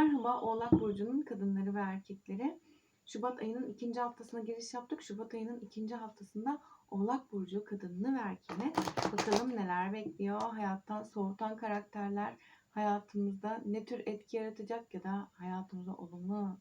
Merhaba Oğlak Burcu'nun kadınları ve erkekleri. Şubat ayının ikinci haftasına giriş yaptık. Şubat ayının ikinci haftasında Oğlak Burcu kadınını ve erkeğini bakalım neler bekliyor. Hayattan soğutan karakterler hayatımızda ne tür etki yaratacak ya da hayatımıza olumlu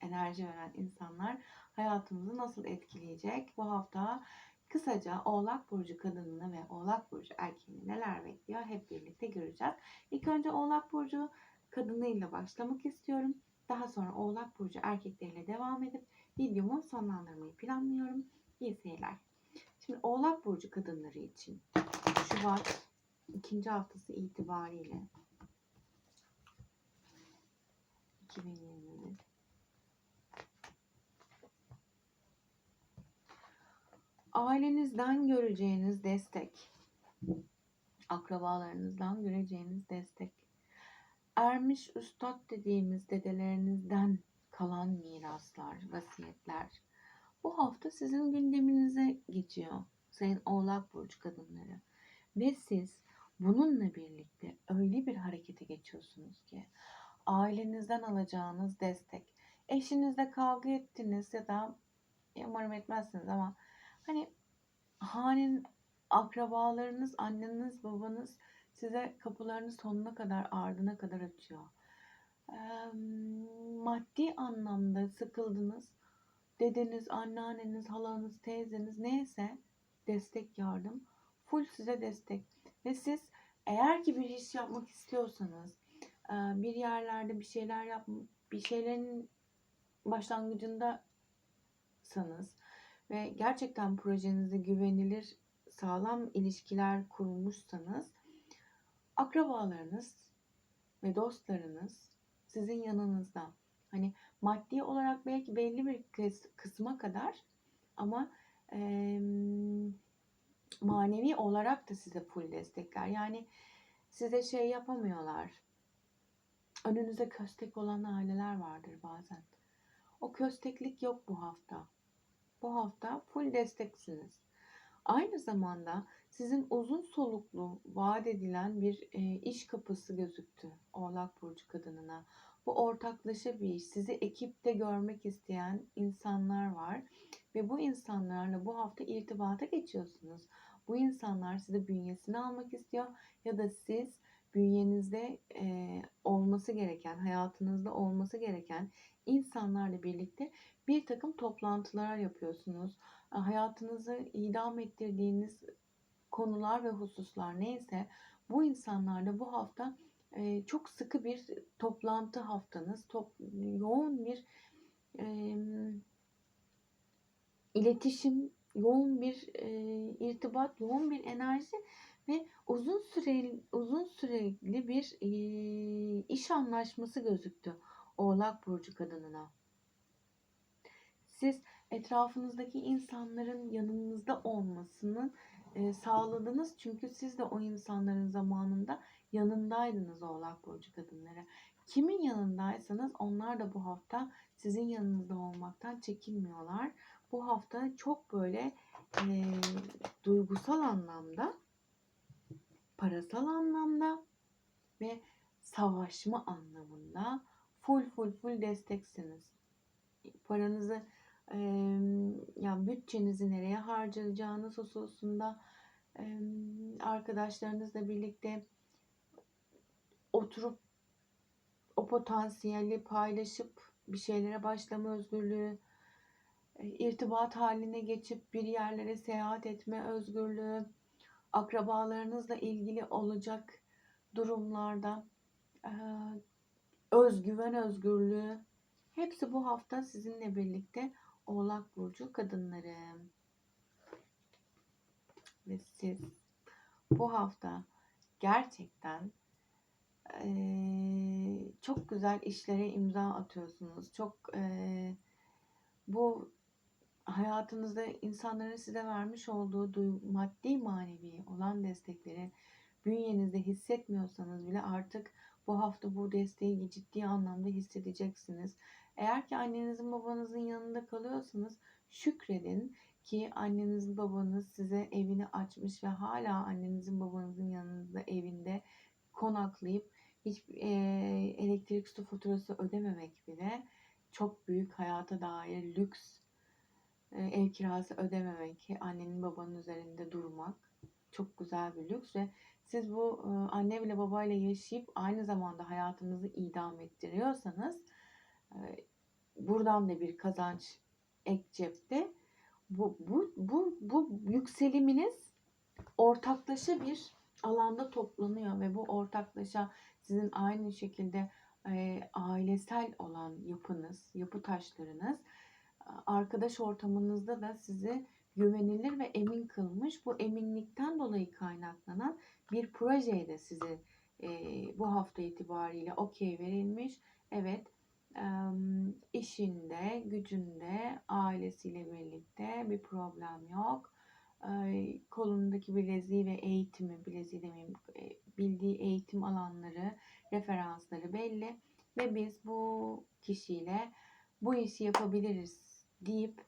enerji veren insanlar hayatımızı nasıl etkileyecek? Bu hafta kısaca Oğlak Burcu kadınını ve Oğlak Burcu erkeğini neler bekliyor hep birlikte göreceğiz. İlk önce Oğlak Burcu kadınıyla başlamak istiyorum. Daha sonra Oğlak Burcu erkekleriyle devam edip videomu sonlandırmayı planlıyorum. İyi seyirler. Şimdi Oğlak Burcu kadınları için Şubat ikinci haftası itibariyle 2021 Ailenizden göreceğiniz destek, akrabalarınızdan göreceğiniz destek, ermiş üstad dediğimiz dedelerinizden kalan miraslar, vasiyetler bu hafta sizin gündeminize geçiyor sayın Oğlak Burcu kadınları. Ve siz bununla birlikte öyle bir harekete geçiyorsunuz ki ailenizden alacağınız destek, eşinizle kavga ettiniz ya da umarım etmezsiniz ama hani hanin akrabalarınız, anneniz, babanız size kapılarını sonuna kadar, ardına kadar açıyor. Maddi anlamda sıkıldınız. Dedeniz, anneanneniz, halanız, teyzeniz neyse destek, yardım. Full size destek. Ve siz eğer ki bir iş yapmak istiyorsanız, bir yerlerde bir şeyler yap, bir şeylerin başlangıcındasanız ve gerçekten projenize güvenilir, sağlam ilişkiler kurmuşsanız akrabalarınız ve dostlarınız sizin yanınızda. Hani maddi olarak belki belli bir kıs- kısma kadar ama eee, manevi olarak da size full destekler. Yani size şey yapamıyorlar. Önünüze köstek olan aileler vardır bazen. O kösteklik yok bu hafta. Bu hafta full desteksiniz. Aynı zamanda sizin uzun soluklu vaat edilen bir e, iş kapısı gözüktü Oğlak Burcu kadınına. Bu ortaklaşa bir iş. Sizi ekipte görmek isteyen insanlar var. Ve bu insanlarla bu hafta irtibata geçiyorsunuz. Bu insanlar sizi bünyesine almak istiyor ya da siz bünyenizde e, olması gereken, hayatınızda olması gereken insanlarla birlikte bir takım toplantılar yapıyorsunuz. E, Hayatınızı idam ettirdiğiniz konular ve hususlar neyse bu insanlarla bu hafta e, çok sıkı bir toplantı haftanız, top, yoğun bir e, iletişim, yoğun bir e, irtibat, yoğun bir enerji ve uzun süreli uzun süreli bir e, iş anlaşması gözüktü Oğlak burcu kadınına. Siz etrafınızdaki insanların yanınızda olmasını e, sağladınız çünkü siz de o insanların zamanında yanındaydınız Oğlak burcu kadınları. Kimin yanındaysanız onlar da bu hafta sizin yanınızda olmaktan çekinmiyorlar. Bu hafta çok böyle e, duygusal anlamda, parasal anlamda ve savaşma anlamında full full full desteksiniz. Paranızı e, yani bütçenizi nereye harcayacağınız hususunda e, arkadaşlarınızla birlikte oturup o potansiyeli paylaşıp bir şeylere başlama özgürlüğü, e, irtibat haline geçip bir yerlere seyahat etme özgürlüğü, akrabalarınızla ilgili olacak durumlarda e, özgüven özgürlüğü hepsi bu hafta sizinle birlikte Oğlak Burcu kadınları. Ve siz bu hafta gerçekten eee, çok güzel işlere imza atıyorsunuz. Çok eee, bu hayatınızda insanların size vermiş olduğu maddi manevi olan destekleri bünyenizde hissetmiyorsanız bile artık bu hafta bu desteği ciddi anlamda hissedeceksiniz. Eğer ki annenizin babanızın yanında kalıyorsanız şükredin ki anneniz babanız size evini açmış ve hala annenizin babanızın yanınızda evinde konaklayıp hiç e, elektrik su faturası ödememek bile çok büyük hayata dair lüks e, ev kirası ödememek, annenin babanın üzerinde durmak çok güzel bir lüks ve siz bu e, anne ile babayla yaşayıp aynı zamanda hayatınızı idam ettiriyorsanız buradan da bir kazanç ek cepte bu, bu, bu, bu yükseliminiz ortaklaşa bir alanda toplanıyor ve bu ortaklaşa sizin aynı şekilde e, ailesel olan yapınız, yapı taşlarınız arkadaş ortamınızda da sizi güvenilir ve emin kılmış. Bu eminlikten dolayı kaynaklanan bir projeye de size e, bu hafta itibariyle okey verilmiş. Evet işinde, gücünde, ailesiyle birlikte bir problem yok. Kolundaki bileziği ve eğitimi, bileziği demeyeyim, e, bildiği eğitim alanları, referansları belli. Ve biz bu kişiyle bu işi yapabiliriz deyip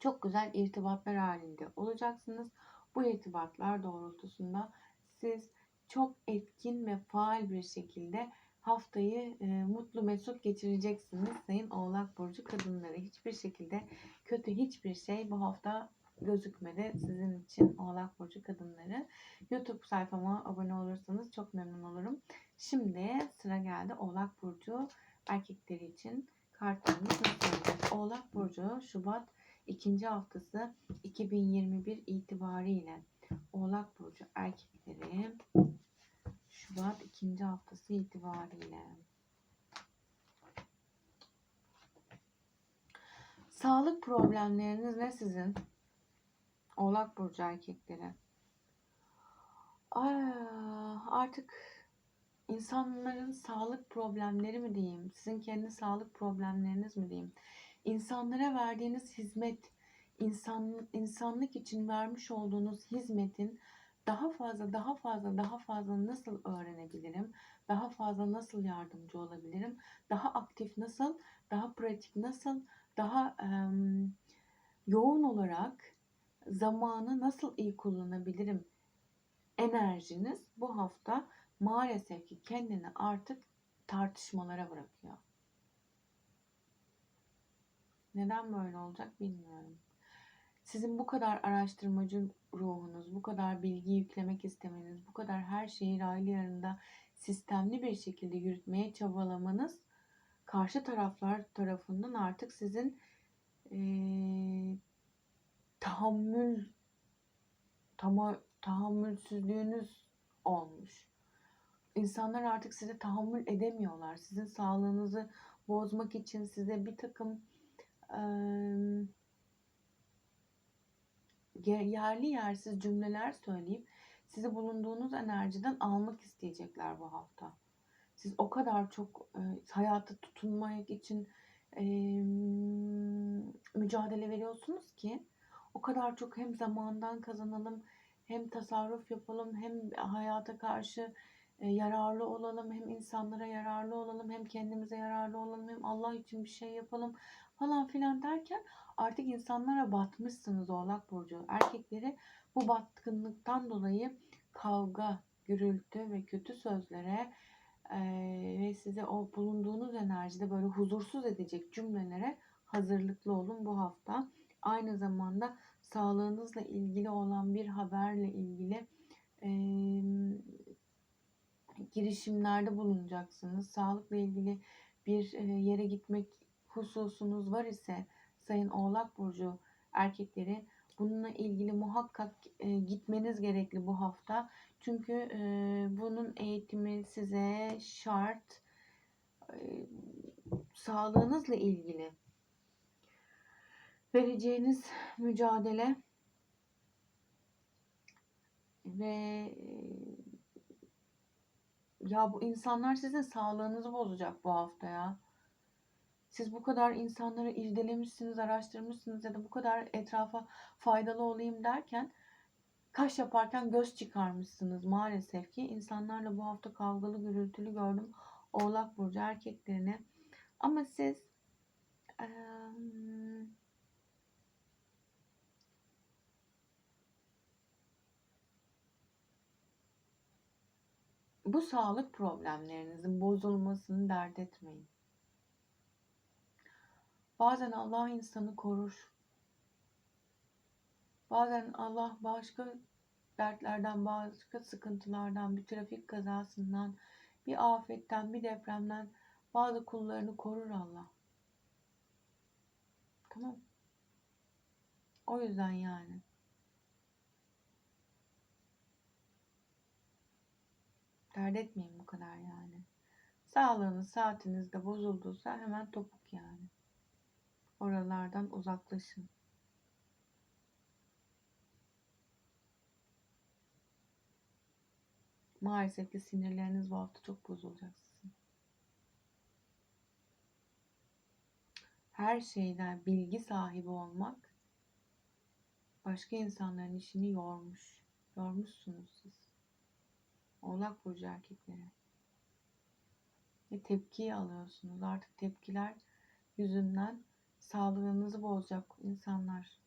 çok güzel irtibatlar halinde olacaksınız. Bu irtibatlar doğrultusunda siz çok etkin ve faal bir şekilde haftayı e, mutlu mesut geçireceksiniz sayın Oğlak Burcu kadınları. Hiçbir şekilde kötü hiçbir şey bu hafta gözükmedi sizin için Oğlak Burcu kadınları. YouTube sayfama abone olursanız çok memnun olurum. Şimdi sıra geldi Oğlak Burcu erkekleri için kartlarımız? Oğlak Burcu Şubat ikinci haftası 2021 itibariyle Oğlak Burcu erkekleri Şubat ikinci haftası itibariyle Sağlık problemleriniz ne sizin? Oğlak Burcu erkekleri. Ay, artık insanların sağlık problemleri mi diyeyim? Sizin kendi sağlık problemleriniz mi diyeyim? insanlara verdiğiniz hizmet, insan, insanlık için vermiş olduğunuz hizmetin daha fazla, daha fazla, daha fazla nasıl öğrenebilirim? Daha fazla nasıl yardımcı olabilirim? Daha aktif nasıl? Daha pratik nasıl? Daha e, yoğun olarak zamanı nasıl iyi kullanabilirim? Enerjiniz bu hafta maalesef ki kendini artık tartışmalara bırakıyor. Neden böyle olacak bilmiyorum. Sizin bu kadar araştırmacı ruhunuz, bu kadar bilgi yüklemek istemeniz, bu kadar her şeyi raylı yarında sistemli bir şekilde yürütmeye çabalamanız karşı taraflar tarafından artık sizin e, tahammül tama, tahammülsüzlüğünüz olmuş. İnsanlar artık size tahammül edemiyorlar. Sizin sağlığınızı bozmak için size bir takım yerli yersiz cümleler söyleyip sizi bulunduğunuz enerjiden almak isteyecekler bu hafta. Siz o kadar çok e, hayata tutunmak için e, mücadele veriyorsunuz ki o kadar çok hem zamandan kazanalım hem tasarruf yapalım hem hayata karşı e, yararlı olalım hem insanlara yararlı olalım hem kendimize yararlı olalım hem Allah için bir şey yapalım falan filan derken artık insanlara batmışsınız Oğlak Burcu. Erkekleri bu batkınlıktan dolayı kavga, gürültü ve kötü sözlere e, ve size o bulunduğunuz enerjide böyle huzursuz edecek cümlelere hazırlıklı olun bu hafta. Aynı zamanda sağlığınızla ilgili olan bir haberle ilgili e, girişimlerde bulunacaksınız. Sağlıkla ilgili bir yere gitmek hususunuz var ise Sayın Oğlak Burcu erkekleri bununla ilgili muhakkak e, gitmeniz gerekli bu hafta. Çünkü e, bunun eğitimi size şart. E, sağlığınızla ilgili vereceğiniz mücadele ve e, ya bu insanlar sizin sağlığınızı bozacak bu hafta ya. Siz bu kadar insanları irdelemişsiniz, araştırmışsınız ya da bu kadar etrafa faydalı olayım derken kaş yaparken göz çıkarmışsınız maalesef ki. insanlarla bu hafta kavgalı gürültülü gördüm. Oğlak Burcu erkeklerini. Ama siz ee, bu sağlık problemlerinizin bozulmasını dert etmeyin. Bazen Allah insanı korur. Bazen Allah başka dertlerden, başka sıkıntılardan, bir trafik kazasından, bir afetten, bir depremden bazı kullarını korur Allah. Tamam. O yüzden yani. Dert etmeyin bu kadar yani. Sağlığınız, saatiniz de bozulduysa hemen topuk yani. Oralardan uzaklaşın. Maalesef ki sinirleriniz bu hafta çok bozulacak. Her şeyden bilgi sahibi olmak başka insanların işini yormuş. Yormuşsunuz siz. Oğlak burcu erkekleri. Ve tepkiyi alıyorsunuz. Artık tepkiler yüzünden sağlığınızı bozacak insanlar.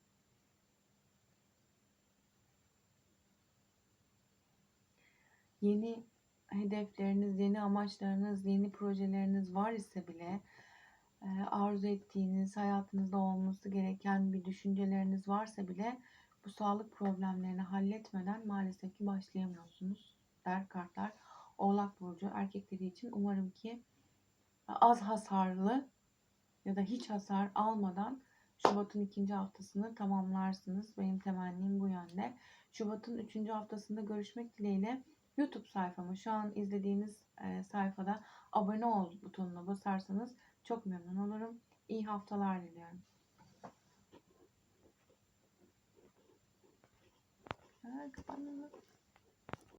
Yeni hedefleriniz, yeni amaçlarınız, yeni projeleriniz var ise bile e, arzu ettiğiniz, hayatınızda olması gereken bir düşünceleriniz varsa bile bu sağlık problemlerini halletmeden maalesef ki başlayamıyorsunuz der kartlar. Oğlak Burcu erkekleri için umarım ki az hasarlı ya da hiç hasar almadan Şubat'ın ikinci haftasını tamamlarsınız. Benim temennim bu yönde. Şubat'ın üçüncü haftasında görüşmek dileğiyle YouTube sayfamı şu an izlediğiniz e, sayfada abone ol butonuna basarsanız çok memnun olurum. İyi haftalar diliyorum. Ha?